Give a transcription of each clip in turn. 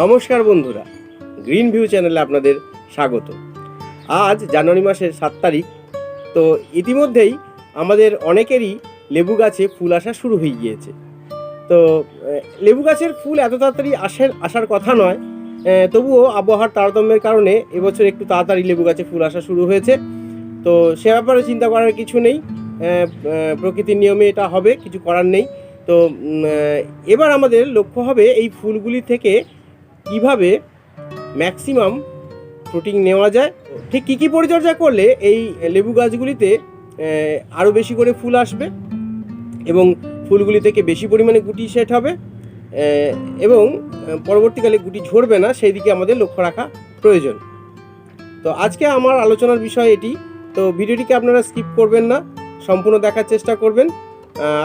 নমস্কার বন্ধুরা green view চ্যানেলে আপনাদের স্বাগত। আজ জানুয়ারি মাসের সাত তারিখ, তো ইতিমধ্যেই আমাদের অনেকেরই লেবু গাছে ফুল আসা শুরু হয়ে গিয়েছে। তো লেবু গাছের ফুল এত তাড়াতাড়ি আসার আসার কথা নয় তবুও আবহাওয়ার তারতম্যের কারণে এবছর একটু তাড়াতাড়ি লেবু গাছে ফুল আসা শুরু হয়েছে। তো সে ব্যাপারে চিন্তা করার কিছু নেই প্রকৃতির নিয়মে এটা হবে, কিছু করার নেই। তো এবার আমাদের লক্ষ্য হবে এই ফুলগুলি থেকে কীভাবে ম্যাক্সিমাম প্রোটিন নেওয়া যায়, ঠিক কী কী পরিচর্যা করলে এই লেবু গাছগুলিতে আরও বেশি করে ফুল আসবে এবং ফুলগুলি থেকে বেশি পরিমাণে গুটি সেট হবে এবং পরবর্তীকালে গুটি ঝরবে না, সেই দিকে আমাদের লক্ষ্য রাখা প্রয়োজন। তো আজকে আমার আলোচনার বিষয় এটি, তো ভিডিওটিকে আপনারা স্কিপ করবেন না, সম্পূর্ণ দেখার চেষ্টা করবেন।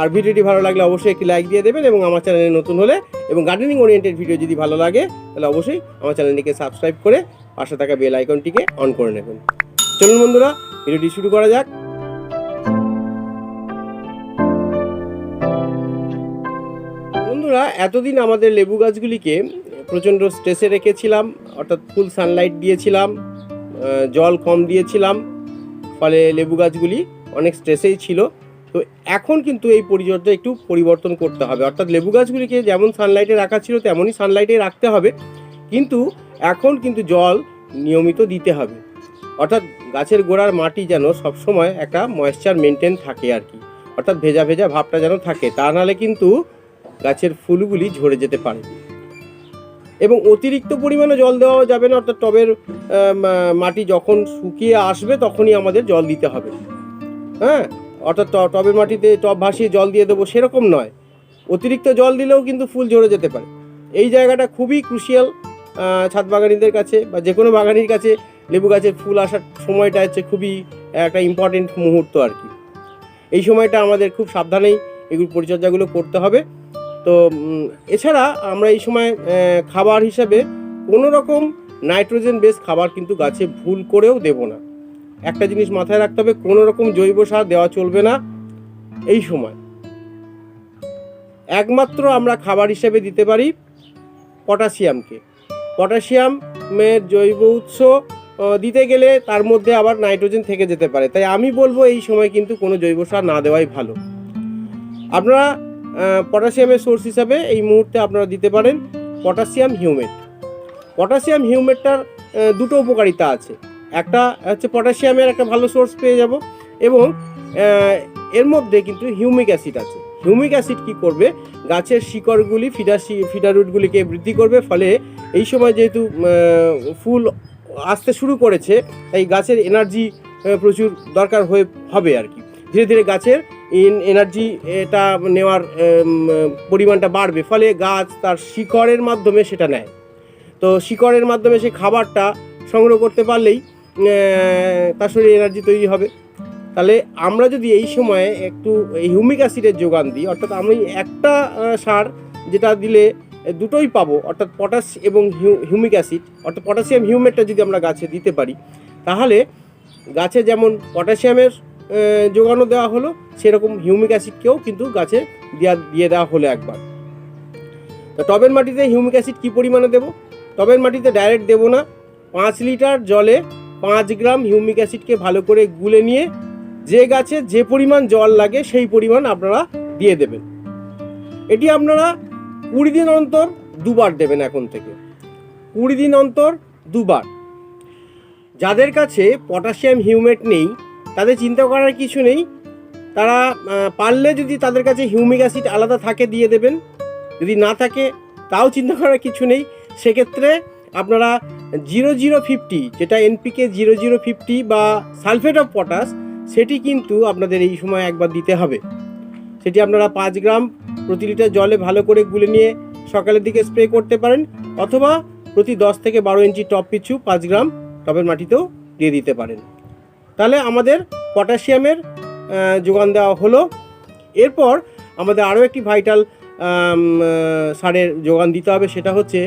আর ভিডিওটি ভালো লাগলে অবশ্যই একটি লাইক দিয়ে দেবেন এবং আমার চ্যানেলে নতুন হলে এবং গার্ডেনিং ওরিয়েন্টেড ভিডিও যদি ভালো লাগে, তাহলে অবশ্যই আমার চ্যানেলটিকে সাবস্ক্রাইব করে পাশে থাকা বেল আইকনটিকে অন করে নেবেন। চলুন বন্ধুরা, ভিডিওটি শুরু করা যাক। বন্ধুরা, এতদিন আমাদের লেবু গাছগুলিকে প্রচণ্ড স্ট্রেসে রেখেছিলাম, অর্থাৎ ফুল সানলাইট দিয়েছিলাম জল কম দিয়েছিলাম, ফলে লেবু গাছগুলি অনেক স্ট্রেসেই ছিল। তো এখন কিন্তু এই পরিচর্যা একটু পরিবর্তন করতে হবে। অর্থাৎ লেবু গাছগুলিকে যেমন সানলাইটে রাখা ছিল, তেমনই সানলাইটে রাখতে হবে। কিন্তু এখন কিন্তু জল নিয়মিত দিতে হবে। অর্থাৎ গাছের গোড়ার মাটি যেন সবসময় একটা ময়েশ্চার মেনটেন থাকে আর কি। অর্থাৎ ভেজা ভেজা ভাবটা যেন থাকে, তা নাহলে কিন্তু গাছের ফুলগুলি ঝরে যেতে পারে। এবং অতিরিক্ত পরিমাণে জল দেওয়া যাবে না, অর্থাৎ টবের মাটি যখন শুকিয়ে আসবে তখনই আমাদের জল দিতে হবে। হ্যাঁ? অর্থাৎ ট- টবের মাটিতে টব ভাসিয়ে জল দিয়ে দেবো সেরকম নয়। অতিরিক্ত জল দিলেও কিন্তু ফুল ঝরে যেতে পারে। এই জায়গাটা খুবই ক্রুশিয়াল ছাদ বাগানিদের কাছে বা যে কোনো বাগানির কাছে লেবু গাছের ফুল আসার সময়টা হচ্ছে খুবই একটা ইম্পর্টেন্ট মুহূর্ত আর কি। এই সময়টা আমাদের খুব সাবধানেই এগুলো পরিচর্যাগুলো করতে হবে। তো এছাড়া আমরা এই সময় খাবার হিসাবে কোনো রকম নাইট্রোজেন বেস খাবার কিন্তু গাছে ভুল করেও দেব না। একটা জিনিস মাথায় রাখতে হবে, কোনো রকম জৈব সার দেওয়া চলবে না এই সময়। একমাত্র আমরা খাবার হিসেবে দিতে পারি পটাশিয়ামকে। পটাশিয়ামের জৈব উৎস দিতে গেলে তার মধ্যে আবার নাইট্রোজেন থেকে যেতে পারে। তাই আমি বলব এই সময় কিন্তু কোনো জৈব সার না দেওয়াই ভালো। আপনারা পটাশিয়ামের সোর্স হিসাবে এই মুহূর্তে আপনারা দিতে পারেন পটাশিয়াম হিউমেট। পটাশিয়াম হিউমেটটার দুটো উপকারিতা আছে। একটা হচ্ছে পটাশিয়ামের একটা ভালো সোর্স পেয়ে যাব এবং এর মধ্যে কিন্তু হিউমিক অ্যাসিড আছে। হিউমিক অ্যাসিড কি করবে? গাছের শিকড়গুলি ফিডার ফিডার রুটগুলিকে বৃদ্ধি করবে, ফলে এই সময় যেহেতু ফুল আসতে শুরু করেছে, তাই গাছের এনার্জি প্রচুর দরকার হয়ে হবে আর কি। ধীরে ধীরে গাছের এনার্জি এটা নেওয়ার পরিমাণটা বাড়বে, ফলে গাছ তার শিকড়ের মাধ্যমে সেটা নেয়। তো শিকড়ের মাধ্যমে সে খাবারটা সংগ্রহ করতে পারলেই তার শরীরে এনার্জি তৈরি হবে। তাহলে আমরা যদি এই সময়ে একটু হিউমিক অ্যাসিডের যোগান দিই, অর্থাৎ আমি একটা সার যেটা দিলে দুটোই পাবো, অর্থাৎ পটাশ এবং হিউমিক অ্যাসিড অর্থাৎ পটাশিয়াম হিউমেটটা যদি আমরা গাছে দিতে পারি, তাহলে গাছে যেমন পটাশিয়ামের যোগানো দেওয়া হলো, সেরকম হিউমিক অ্যাসিডকেও কিন্তু গাছে দেওয়া দিয়ে দেওয়া হলো একবার। টবের মাটিতে হিউমিক অ্যাসিড কী পরিমাণে দেবো? টবের মাটিতে ডাইরেক্ট দেবো না। পাঁচ লিটার জলে পাঁচ গ্রাম হিউমিক অ্যাসিডকে ভালো করে গুলে নিয়ে যে গাছে যে পরিমাণ জল লাগে সেই পরিমাণ আপনারা দিয়ে দেবেন। এটি আপনারা কুড়ি দিন অন্তর দুবার দেবেন এখন থেকে। কুড়ি দিন অন্তর দুবার। যাদের কাছে পটাশিয়াম হিউমেট নেই, তাদের চিন্তা করার কিছু নেই। তারা পারলে যদি তাদের কাছে হিউমিক অ্যাসিড আলাদা থাকে দিয়ে দেবেন। যদি না থাকে, তাও চিন্তা করার কিছু নেই। সেক্ষেত্রে আপনারা জিরো জিরো ফিফটি, যেটা এনপিকে জিরো জিরো ফিফটি বা সালফেট অফ পটাশ, সেটি কিন্তু আপনাদের এই সময় একবার দিতে হবে। সেটি আপনারা পাঁচ গ্রাম প্রতি লিটার জলে ভালো করে গুলে নিয়ে সকালের দিকে স্প্রে করতে পারেন, অথবা প্রতি দশ থেকে বারো ইঞ্চি টপ পিছু পাঁচ গ্রাম টবের মাটিতেও দিয়ে দিতে পারেন। তাহলে আমাদের পটাশিয়ামের যোগান দেওয়া হলো। এরপর আমাদের আরও একটি ভাইটাল সারের যোগান দিতে হবে, সেটা হচ্ছে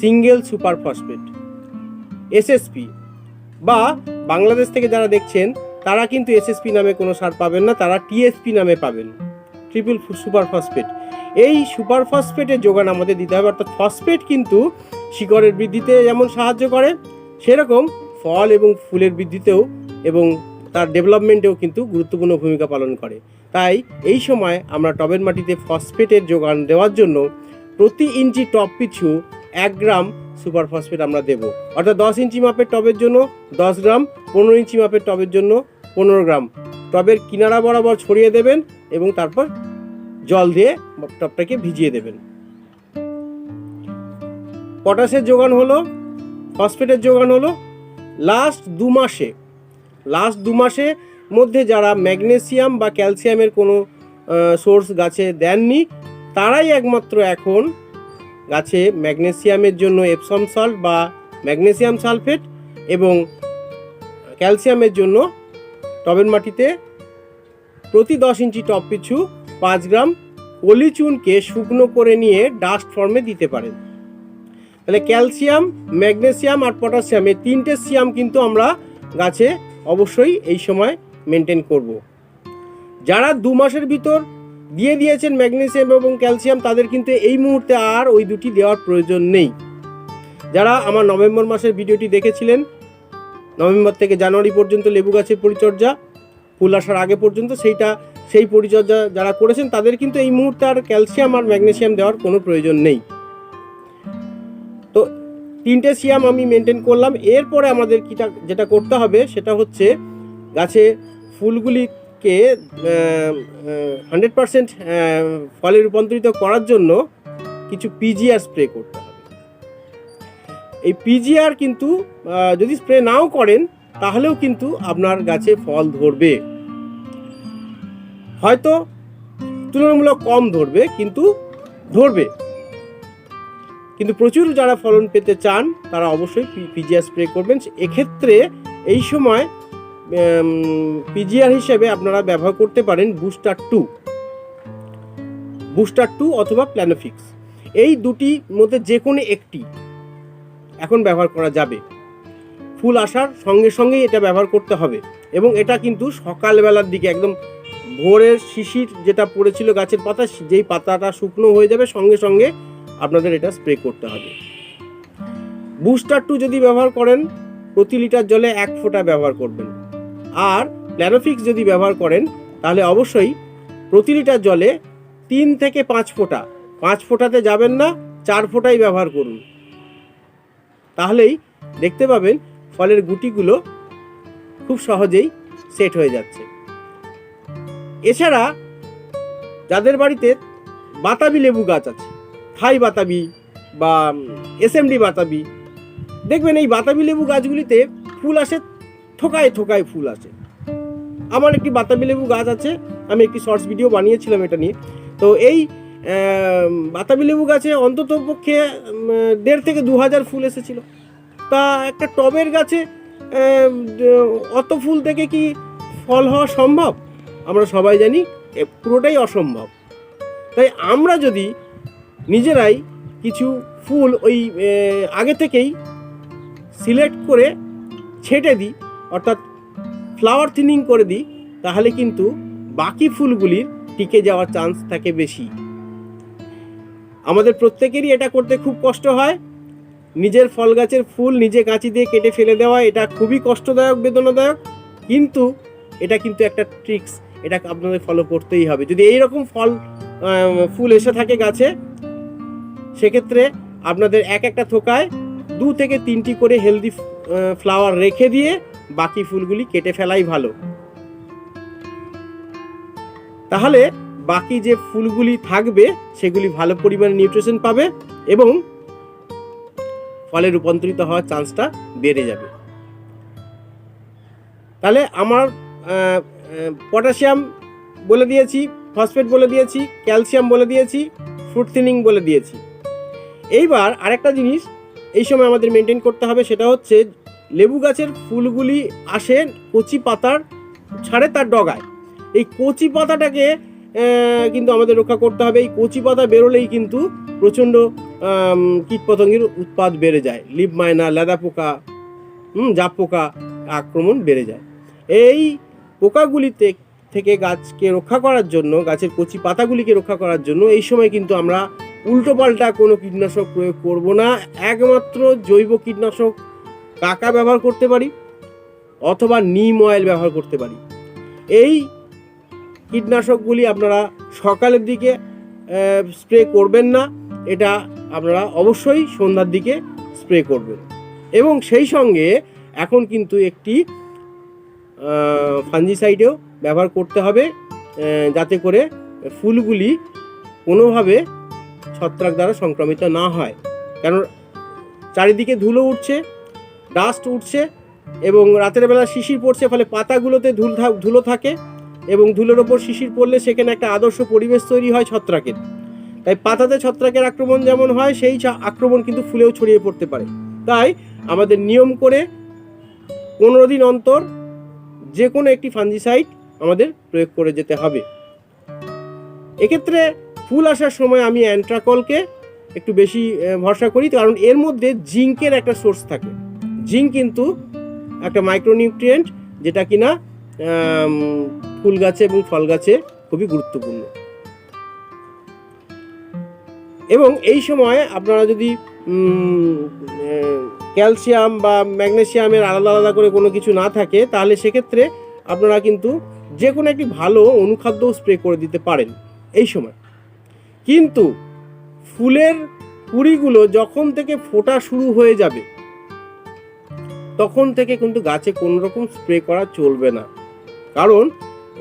সিঙ্গেল সুপার ফসফেট। এসএসপি বা বাংলাদেশ থেকে যারা দেখছেন, তারা কিন্তু এসএসপি নামে কোনো সার পাবেন না, তারা টিএসপি নামে পাবেন। Triple super phosphate. এই সুপার ফসফেটের যোগান আমাদের দিতে হবে, অর্থাৎ ফসফেট কিন্তু শিকড়ের বৃদ্ধিতে যেমন সাহায্য করে, সেরকম ফল এবং ফুলের বৃদ্ধিতেও এবং তার ডেভেলপমেন্টেও কিন্তু গুরুত্বপূর্ণ ভূমিকা পালন করে। তাই এই সময় আমরা টবের মাটিতে ফসফেটের যোগান দেওয়ার জন্য প্রতি ইঞ্চি টপ পিছু এক গ্রাম সুপার ফসফেট আমরা দেব। অর্থাৎ দশ ইঞ্চি মাপের টবের জন্য দশ গ্রাম, পনেরো ইঞ্চি মাপের টবের জন্য পনেরো গ্রাম। টবের কিনারা বরাবর ছড়িয়ে দেবেন এবং তারপর জল দিয়ে টবটাকে ভিজিয়ে দেবেন। পটাশের যোগান হলো, ফসফেটের যোগান হলো লাস্ট দু মাসে। লাস্ট দু মাসে মধ্যে যারা ম্যাগনেসিয়াম বা ক্যালসিয়ামের কোনো সোর্স গাছে দেননি, তারাই একমাত্র এখন গাছে ম্যাগনেসিয়ামের জন্য এপসম সল্ট বা ম্যাগনেসিয়াম সালফেট এবং ক্যালসিয়ামের জন্য টবের মাটিতে প্রতি দশ ইঞ্চি টব পিছু পাঁচ গ্রাম পলিচুনকে শুকনো করে নিয়ে ডাস্ট ফর্মে দিতে পারেন তাহলে ক্যালসিয়াম, ম্যাগনেসিয়াম আর পটাশিয়াম এই তিনটে সিয়াম কিন্তু আমরা গাছে অবশ্যই এই সময় মেনটেন করব। যারা দু মাসের ভিতর দিয়ে দিয়েছেন ম্যাগনেসিয়াম এবং ক্যালসিয়াম, তাদের কিন্তু এই মুহূর্তে আর ওই দুটি দেওয়ার প্রয়োজন নেই। যারা আমার নভেম্বর মাসের ভিডিওটি দেখেছিলেন, নভেম্বর থেকে জানুয়ারি পর্যন্ত লেবু গাছের পরিচর্যা, ফুল আসার আগে পর্যন্ত সেইটা, সেই পরিচর্যা যারা করেছেন, তাদের কিন্তু এই মুহূর্তে আর ক্যালসিয়াম আর ম্যাগনেসিয়াম দেওয়ার কোনো প্রয়োজন নেই। তো তিনটে সিয়াম আমি মেনটেন করলাম। এরপরে আমাদের কিটা, যেটা করতে হবে, সেটা হচ্ছে গাছে ফুলগুলিকে হান্ড্রেড পারসেন্ট ফলে রূপান্তরিত করার জন্য কিছু পিজিআর স্প্রে করতে হবে। এই পিজিআর কিন্তু যদি স্প্রে নাও করেন, তাহলেও কিন্তু আপনার গাছে ফল ধরবে। হয়তো তুলনামূলক কম ধরবে, কিন্তু ধরবে। কিন্তু প্রচুর যারা ফলন পেতে চান, তারা অবশ্যই পিজিআর স্প্রে করবেন। এক্ষেত্রে এই সময় পিজিআর হিসেবে আপনারা ব্যবহার করতে পারেন বুস্টার টু বুস্টার টু অথবা প্ল্যানোফিক্স এই দুটি মধ্যে যে কোনো একটি এখন ব্যবহার করা যাবে। ফুল আসার সঙ্গে সঙ্গেই এটা ব্যবহার করতে হবে এবং এটা কিন্তু সকালবেলার দিকে একদম ভোরের শিশির যেটা পড়েছিল গাছের পাতা, যেই পাতাটা শুকনো হয়ে যাবে সঙ্গে সঙ্গে আপনাদের এটা স্প্রে করতে হবে। বুস্টার টু যদি ব্যবহার করেন, প্রতি লিটার জলে এক ফোঁটা ব্যবহার করবেন। আর প্ল্যানোফিক্স যদি ব্যবহার করেন, তাহলে অবশ্যই প্রতি লিটার জলে তিন থেকে পাঁচ ফোঁটা, পাঁচ ফোঁটাতে যাবেন না, চার ফোঁটাই ব্যবহার করুন। তাহলেই দেখতে পাবেন ফলের গুটিগুলো খুব সহজেই সেট হয়ে যাচ্ছে। এছাড়া যাদের বাড়িতে বাতাবি লেবু গাছ আছে, থাই বাতাবি বা এসএমডি বাতাবি, দেখবেন এই বাতাবি লেবু গাছগুলিতে ফুল আসে থোকায় থোকায় ফুল আসে আমার একটি বাতাবি লেবু গাছ আছে, আমি একটি শর্টস ভিডিও বানিয়েছিলাম এটা নিয়ে। তো এই বাতাবি লেবু গাছে অন্তত পক্ষে দেড় থেকে দু হাজার ফুল এসেছিল। তা একটা টবের গাছে অত ফুল থেকে কি ফল হওয়া সম্ভব? আমরা সবাই জানি পুরোটাই অসম্ভব। তাই আমরা যদি নিজেরাই কিছু ফুল ওই আগে থেকেই সিলেক্ট করে ছেটে দিই অর্থাৎ ফ্লাওয়ার থিনিং করে দিই, তাহলে কিন্তু বাকি ফুলগুলির টিকে যাওয়ার চান্স থাকে বেশি। আমাদের প্রত্যেকেরই এটা করতে খুব কষ্ট হয়। নিজের ফল গাছের ফুল নিজে কাঁচি দিয়ে কেটে ফেলে দেওয়া, এটা খুবই কষ্টদায়ক, বেদনাদায়ক। কিন্তু এটা কিন্তু একটা ট্রিক্স এটা আপনাদের ফলো করতেই হবে। যদি এই রকম ফল ফুল এসে থাকে গাছে, সেক্ষেত্রে আপনাদের এক একটা থোকায় দু থেকে তিনটি করে হেলদি ফ্লাওয়ার রেখে দিয়ে বাকি ফুলগুলি কেটে ফেলাই ভালো। তাহলে বাকি যে ফুলগুলি থাকবে, সেগুলি ভালো পরিমাণে নিউট্রিশন পাবে এবং ফলে রূপান্তরিত হওয়ার চান্সটা বেড়ে যাবে। তাহলে আমার পটাশিয়াম বলে দিয়েছি ফসফেট বলে দিয়েছি ক্যালসিয়াম বলে দিয়েছি ফ্রুট থিনিং বলে দিয়েছি। এইবার আরেকটা জিনিস, এই সময় আমাদের মেনটেন করতে হবে, সেটা হচ্ছে লেবু গাছের ফুলগুলি আসে কচি পাতার ছাড়ে তার ডগায়। এই কচি পাতাটাকে কিন্তু আমাদের রক্ষা করতে হবে। এই কচি পাতা বেরোলেই কিন্তু প্রচণ্ড কীটপতঙ্গের উৎপাদ বেড়ে যায়। লিপ মায়না, লেদা পোকা, হুম, জাপ পোকা আক্রমণ বেড়ে যায়। এই পোকাগুলিতে থেকে গাছকে রক্ষা করার জন্য, গাছের কচি পাতাগুলিকে রক্ষা করার জন্য এই সময় কিন্তু আমরা উল্টোপাল্টা কোনো কীটনাশক প্রয়োগ করব না। একমাত্র জৈব কীটনাশক কাকা ব্যবহার করতে পারি অথবা নিম অয়েল ব্যবহার করতে পারি। এই কীটনাশকগুলি আপনারা সকালের দিকে স্প্রে করবেন না, এটা আপনারা অবশ্যই সন্ধ্যার দিকে স্প্রে করবেন। এবং সেই সঙ্গে এখন কিন্তু একটি ফাঞ্জিসাইডেও ব্যবহার করতে হবে যাতে করে ফুলগুলি কোনোভাবে ছত্রাক দ্বারা সংক্রমিত না হয়। কারণ চারিদিকে ধুলো উঠছে ডাস্ট উঠছে এবং রাতের বেলা শিশির পড়ছে, ফলে পাতাগুলোতে ধুল ধুলো থাকে এবং ধুলোর ওপর শিশির পড়লে সেখানে একটা আদর্শ পরিবেশ তৈরি হয় ছত্রাকের। তাই পাতাতে ছত্রাকের আক্রমণ যেমন হয়, সেই আক্রমণ কিন্তু ফুলেও ছড়িয়ে পড়তে পারে। তাই আমাদের নিয়ম করে পনেরো দিন অন্তর যে কোনো একটি ফাঞ্জিসাইড আমাদের প্রয়োগ করে যেতে হবে। এক্ষেত্রে ফুল আসার সময় আমি অ্যান্ট্রাকলকে একটু বেশি ভরসা করি, কারণ এর মধ্যে জিঙ্কের একটা সোর্স থাকে। জিঙ্ক কিন্তু একটা মাইক্রোনিউট্রিয়েন্ট যেটা কিনা ফুল গাছে এবং ফল গাছে খুবই গুরুত্বপূর্ণ। এবং এই সময় আপনারা যদি ক্যালসিয়াম বা ম্যাগনেসিয়ামের আলাদা আলাদা করে কোনো কিছু না থাকে, তাহলে সেক্ষেত্রে আপনারা কিন্তু যে কোনো একটি ভালো অনুখাদ্য স্প্রে করে দিতে পারেন এই সময়। কিন্তু ফুলের কুড়িগুলো যখন থেকে ফোটা শুরু হয়ে যাবে তখন থেকে কিন্তু গাছে কোনো রকম স্প্রে করা চলবে না। কারণ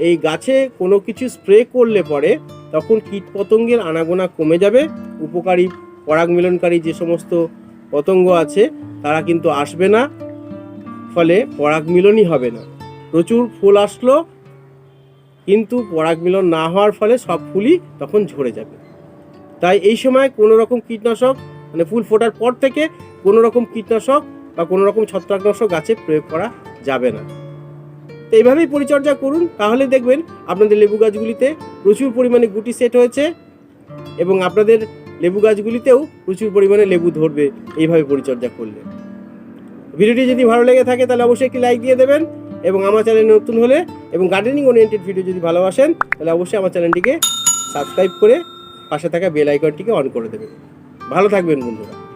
এই গাছে কোনো কিছু স্প্রে করলে পরে তখন কীটপতঙ্গের আনাগোনা কমে যাবে। উপকারী পরাগ মিলনকারী যে সমস্ত পতঙ্গ আছে, তারা কিন্তু আসবে না। ফলে পরাগ মিলনই হবে না। প্রচুর ফুল আসলো, কিন্তু পরাগ মিলন না হওয়ার ফলে সব ফুলই তখন ঝরে যাবে। তাই এই সময় কোনো রকম কীটনাশক মানে ফুল ফোটার পর থেকে কোনো রকম কীটনাশক বা কোনো রকম ছত্রাকনাশক গাছে প্রয়োগ করা যাবে না। তো এইভাবেই পরিচর্যা করুন, তাহলে দেখবেন আপনাদের লেবু গাছগুলিতে প্রচুর পরিমাণে গুটি সেট হয়েছে এবং আপনাদের লেবু গাছগুলিতেও প্রচুর পরিমাণে লেবু ধরবে, এইভাবে পরিচর্যা করলে। ভিডিওটি যদি ভালো লেগে থাকে, তাহলে অবশ্যই একটি লাইক দিয়ে দেবেন এবং আমার চ্যানেলে নতুন হলে এবং গার্ডেনিং ওরিয়েন্টেড ভিডিও যদি ভালোবাসেন তাহলে অবশ্যই আমার চ্যানেলটিকে সাবস্ক্রাইব করে পাশে থাকা বেল আইকনটিকে অন করে দেবেন। ভালো থাকবেন বন্ধুরা।